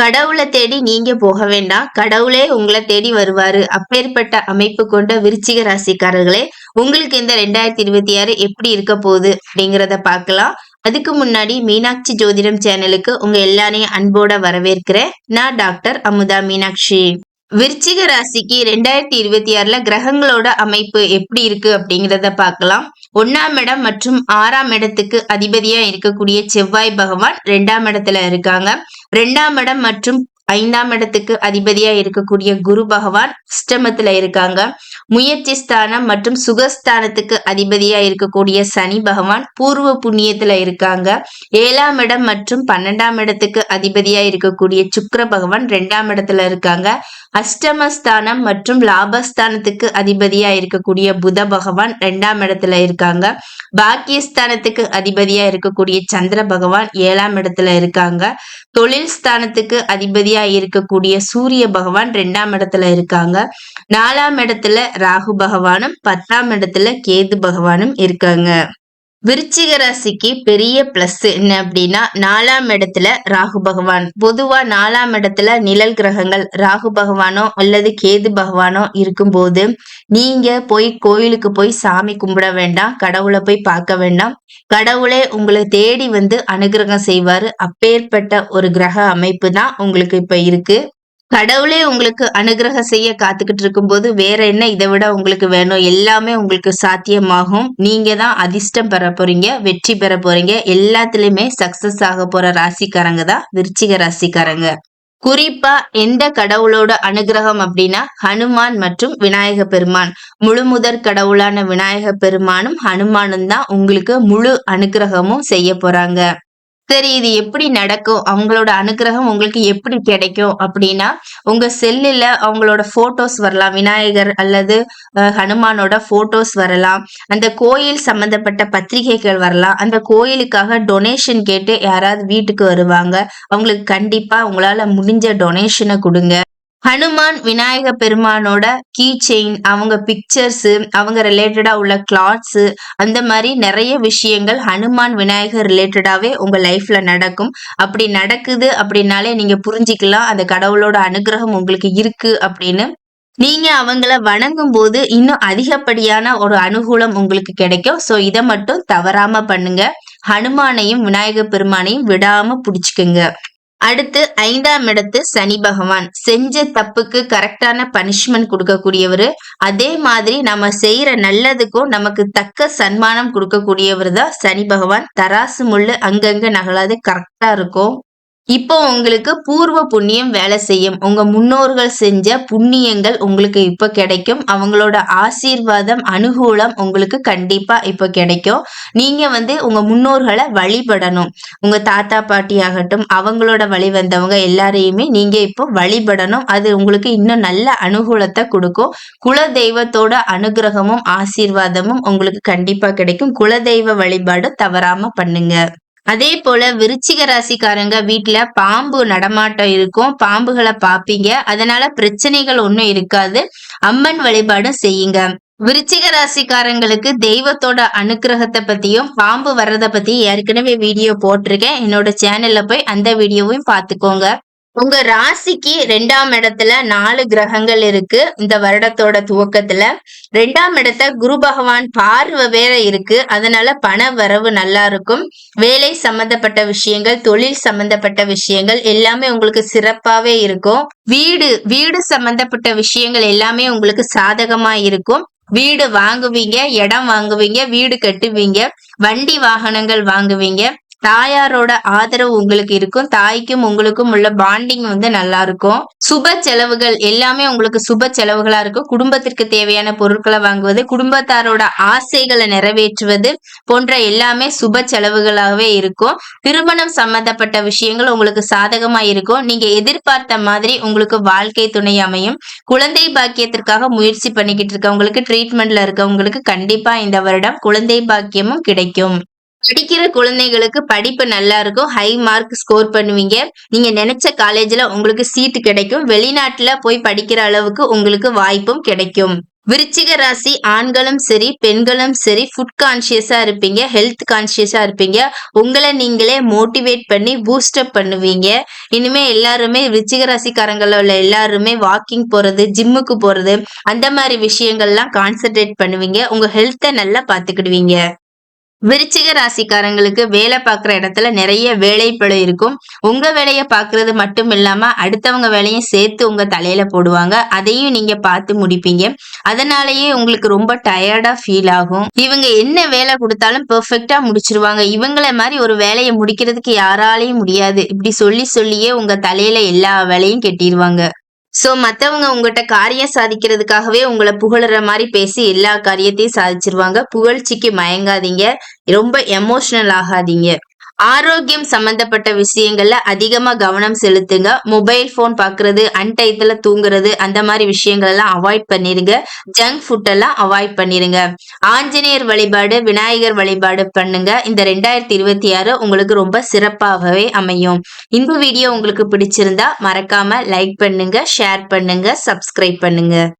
கடவுளை தேடி நீங்க போக வேண்டாம். கடவுளே உங்களை தேடி வருவாரு. அப்பேற்பட்ட அமைப்பு கொண்ட விருச்சிக ராசிக்காரர்களே உங்களுக்கு இந்த ரெண்டாயிரத்தி இருபத்தி ஆறு எப்படி இருக்க போகுது அப்படிங்கிறத பார்க்கலாம். அதுக்கு முன்னாடி மீனாட்சி ஜோதிடம் சேனலுக்கு உங்க எல்லாரையும் அன்போட வரவேற்கிறேன். நான் டாக்டர் அமுதா மீனாட்சி. விருச்சிக ராசிக்கு ரெண்டாயிரத்தி இருபத்தி ஆறுல கிரகங்களோட அமைப்பு எப்படி இருக்கு அப்படிங்கிறத பார்க்கலாம். ஒன்னாம் இடம் மற்றும் ஆறாம் இடத்துக்கு அதிபதியா இருக்கக்கூடிய செவ்வாய் பகவான் ரெண்டாம் இடத்துல இருக்காங்க. ரெண்டாம் இடம் மற்றும் ஐந்தாம் இடத்துக்கு அதிபதியா இருக்கக்கூடிய குரு பகவான் அஷ்டமத்துல இருக்காங்க. முயற்சி ஸ்தானம் மற்றும் சுகஸ்தானத்துக்கு அதிபதியா இருக்கக்கூடிய சனி பகவான் பூர்வ புண்ணியத்துல இருக்காங்க. ஏழாம் இடம் மற்றும் பன்னெண்டாம் இடத்துக்கு அதிபதியா இருக்கக்கூடிய சுக்கர பகவான் ரெண்டாம் இடத்துல இருக்காங்க. அஷ்டமஸ்தானம் மற்றும் லாபஸ்தானத்துக்கு அதிபதியா இருக்கக்கூடிய புத பகவான் ரெண்டாம் இடத்துல இருக்காங்க. பாக்கியஸ்தானத்துக்கு அதிபதியா இருக்கக்கூடிய சந்திர பகவான் ஏழாம் இடத்துல இருக்காங்க. தொழில் ஸ்தானத்துக்கு அதிபதியா இருக்கக்கூடிய சூரிய பகவான் ரெண்டாம் இடத்துல இருக்காங்க. நாலாம் இடத்துல ராகு பகவானும் பத்தாம் இடத்துல கேது பகவானும் இருக்காங்க. விருச்சிக ராசிக்கு பெரிய பிளஸ் என்ன அப்படின்னா நாலாம் இடத்துல ராகு பகவான். பொதுவா நாலாம் இடத்துல நிழல் கிரகங்கள் ராகு பகவானோ அல்லது கேது பகவானோ இருக்கும்போது நீங்க போய் கோயிலுக்கு போய் சாமி கும்பிட வேண்டாம் கடவுளை போய் பார்க்க வேண்டாம். கடவுளே உங்களை தேடி வந்து அனுகிரகம் செய்வாரு. அப்பேற்பட்ட ஒரு கிரக அமைப்பு தான் உங்களுக்கு இப்ப இருக்கு. கடவுளே உங்களுக்கு அனுகிரகம் செய்ய காத்துக்கிட்டு இருக்கும்போது வேற என்ன இதை விட உங்களுக்கு வேணும்? எல்லாமே உங்களுக்கு சாத்தியமாகும். நீங்க தான் அதிர்ஷ்டம் பெற போறீங்க வெற்றி பெற போறீங்க. எல்லாத்துலயுமே சக்சஸ் ஆக போற ராசிக்காரங்க தான் விருச்சிக ராசிக்காரங்க. குறிப்பா எந்த கடவுளோட அனுகிரகம் அப்படின்னா ஹனுமான் மற்றும் விநாயக பெருமான். முழு முதற் கடவுளான விநாயக பெருமானும் ஹனுமானும் தான் உங்களுக்கு முழு அனுகிரகமும் செய்ய போறாங்க. சரி இது எப்படி நடக்கும்? அவங்களோட அனுகிரகம் உங்களுக்கு எப்படி கிடைக்கும்? அப்படின்னா உங்க செல்லுல அவங்களோட போட்டோஸ் வரலாம். விநாயகர் அல்லது ஹனுமானோட போட்டோஸ் வரலாம். அந்த கோயில் சம்பந்தப்பட்ட பத்திரிகைகள் வரலாம். அந்த கோயிலுக்காக டொனேஷன் கேட்டு யாராவது வீட்டுக்கு வருவாங்க. அவங்களுக்கு கண்டிப்பா உங்களால முடிஞ்ச டொனேஷனை கொடுங்க. ஹனுமான் விநாயக பெருமானோட கீ செயின் அவங்க பிக்சர்ஸ் அவங்க ரிலேட்டடா உள்ள கிளாத்ஸ் அந்த மாதிரி நிறைய விஷயங்கள் ஹனுமான் விநாயகர் ரிலேட்டடாவே உங்க லைஃப்ல நடக்கும். அப்படி நடக்குது அப்படின்னாலே நீங்க புரிஞ்சிக்கலாம். அந்த கடவுளோட அனுகிரகம் உங்களுக்கு இருக்கு அப்படின்னு. நீங்க அவங்கள வணங்கும் போது இன்னும் அதிகப்படியான ஒரு அனுகூலம் உங்களுக்கு கிடைக்கும். சோ இதை மட்டும் தவறாம பண்ணுங்க. ஹனுமானையும் விநாயகர் பெருமானையும் விடாம புடிச்சுக்குங்க. அடுத்து ஐந்தாம் இடத்து சனி பகவான். செஞ்ச தப்புக்கு கரெக்டான பனிஷ்மெண்ட் கொடுக்கக்கூடியவர். அதே மாதிரி நம்ம செய்யற நல்லதுக்கும் நமக்கு தக்க சன்மானம் கொடுக்கக்கூடியவர் தான் சனி பகவான். தராசு முள்ளு அங்கங்க நகலாது கரெக்டா இருக்கும். இப்போ உங்களுக்கு பூர்வ புண்ணியம் வேலை செய்யும். உங்க முன்னோர்கள் செஞ்ச புண்ணியங்கள் உங்களுக்கு இப்ப கிடைக்கும். அவங்களோட ஆசீர்வாதம் அனுகூலம் உங்களுக்கு கண்டிப்பா இப்ப கிடைக்கும். நீங்க வந்து உங்க முன்னோர்களை வழிபடணும். உங்க தாத்தா பாட்டி ஆகட்டும் அவங்களோட வழி வந்தவங்க எல்லாரையுமே நீங்க இப்போ வழிபடணும். அது உங்களுக்கு இன்னும் நல்ல அனுகூலத்தை கொடுக்கும். குல தெய்வத்தோட அனுகிரகமும் ஆசீர்வாதமும் உங்களுக்கு கண்டிப்பா கிடைக்கும். குலதெய்வ வழிபாடு தவறாம பண்ணுங்க. அதே போல விருச்சிக ராசிக்காரங்க வீட்டுல பாம்பு நடமாட்டம் இருக்கும். பாம்புகளை பாப்பீங்க. அதனால பிரச்சனைகள் ஒன்றும் இருக்காது. அம்மன் வழிபாடும் செய்யுங்க. விருச்சிக ராசிக்காரங்களுக்கு தெய்வத்தோட அனுகிரகத்தை பத்தியும் பாம்பு வர்றதை பத்தி ஏற்கனவே வீடியோ போட்டிருக்கேன். என்னோட சேனல்ல போய் அந்த வீடியோவையும் பார்த்துக்கோங்க. உங்க ராசிக்கு ரெண்டாம் இடத்துல நாலு கிரகங்கள் இருக்கு. இந்த வருடத்தோட துவக்கத்துல ரெண்டாம் இடத்த குரு பகவான் பார்வை வேற இருக்கு. அதனால பண வரவு நல்லா இருக்கும். வேலை சம்பந்தப்பட்ட விஷயங்கள் தொழில் சம்பந்தப்பட்ட விஷயங்கள் எல்லாமே உங்களுக்கு சிறப்பாவே இருக்கும். வீடு வீடு சம்பந்தப்பட்ட விஷயங்கள் எல்லாமே உங்களுக்கு சாதகமா இருக்கும். வீடு வாங்குவீங்க இடம் வாங்குவீங்க வீடு கட்டுவீங்க வண்டி வாகனங்கள் வாங்குவீங்க. தாயாரோட ஆதரவு உங்களுக்கு இருக்கும். தாய்க்கும் உங்களுக்கும் உள்ள பாண்டிங் வந்து நல்லா இருக்கும். சுப செலவுகள் எல்லாமே உங்களுக்கு சுப செலவுகளா இருக்கும். குடும்பத்திற்கு தேவையான பொருட்களை வாங்குவது குடும்பத்தாரோட ஆசைகளை நிறைவேற்றுவது போன்ற எல்லாமே சுப செலவுகளாகவே இருக்கும். திருமணம் சம்பந்தப்பட்ட விஷயங்கள் உங்களுக்கு சாதகமா இருக்கும். நீங்க எதிர்பார்த்த மாதிரி உங்களுக்கு வாழ்க்கை துணை அமையும். குழந்தை பாக்கியத்திற்காக முயற்சி பண்ணிக்கிட்டு இருக்கவங்களுக்கு ட்ரீட்மெண்ட்ல இருக்கவங்களுக்கு கண்டிப்பா இந்த வருடம் குழந்தை பாக்கியமும் கிடைக்கும். படிக்கிற குழந்தைகளுக்கு படிப்பு நல்லா இருக்கும். ஹை மார்க் ஸ்கோர் பண்ணுவீங்க. நீங்க நினைச்ச காலேஜ்ல உங்களுக்கு சீட்டு கிடைக்கும். வெளிநாட்டுல போய் படிக்கிற அளவுக்கு உங்களுக்கு வாய்ப்பும் கிடைக்கும். விருச்சிக ராசி ஆண்களும் சரி பெண்களும் சரி ஃபுட் கான்சியஸா இருப்பீங்க ஹெல்த் கான்சியஸா இருப்பீங்க. உங்களை நீங்களே மோட்டிவேட் பண்ணி பூஸ்டப் பண்ணுவீங்க. இனிமே எல்லாருமே விருச்சிக ராசிக்காரங்கள உள்ள எல்லாருமே வாக்கிங் போறது ஜிம்முக்கு போறது அந்த மாதிரி விஷயங்கள்லாம் கான்சென்ட்ரேட் பண்ணுவீங்க. உங்க ஹெல்த்தை நல்லா பாத்துக்கிடுவீங்க விருச்சிக ராசிக்காரங்களுக்கு வேலை பார்க்குற இடத்துல நிறைய வேலைப்பளு இருக்கும். உங்க வேலையை பார்க்கறது மட்டும் இல்லாம அடுத்தவங்க வேலையும் சேர்த்து உங்க தலையில போடுவாங்க. அதையும் நீங்க பார்த்து முடிப்பீங்க. அதனாலயே உங்களுக்கு ரொம்ப டயர்டா ஃபீல் ஆகும். இவங்க என்ன வேலை கொடுத்தாலும் பெர்ஃபெக்டா முடிச்சிருவாங்க. இவங்கள மாதிரி ஒரு வேலையை முடிக்கிறதுக்கு யாராலையும் முடியாது. இப்படி சொல்லி சொல்லியே உங்க தலையில எல்லா வேலையும் கெட்டிடுவாங்க சோ மத்தவங்க உங்ககிட்ட காரியம் சாதிக்கிறதுக்காகவே உங்களை புகழுற மாதிரி பேசி எல்லா காரியத்தையும் சாதிச்சிருவாங்க. புகழ்ச்சிக்கு மயங்காதீங்க. ரொம்ப எமோஷனல் ஆகாதீங்க. ஆரோக்கியம் சம்பந்தப்பட்ட விஷயங்கள்ல அதிகமா கவனம் செலுத்துங்க. மொபைல் போன் பாக்குறது அன்டயத்துல தூங்குறது அந்த மாதிரி விஷயங்கள் எல்லாம் அவாய்ட் பண்ணிருங்க. ஜங்க் ஃபுட் எல்லாம் அவாய்ட் பண்ணிருங்க. ஆஞ்சநேயர் வழிபாடு விநாயகர் வழிபாடு பண்ணுங்க. இந்த ரெண்டாயிரத்தி இருபத்தி ஆறு உங்களுக்கு ரொம்ப சிறப்பாகவே அமையும். இந்த வீடியோ உங்களுக்கு பிடிச்சிருந்தா மறக்காம லைக் பண்ணுங்க ஷேர் பண்ணுங்க சப்ஸ்கிரைப் பண்ணுங்க.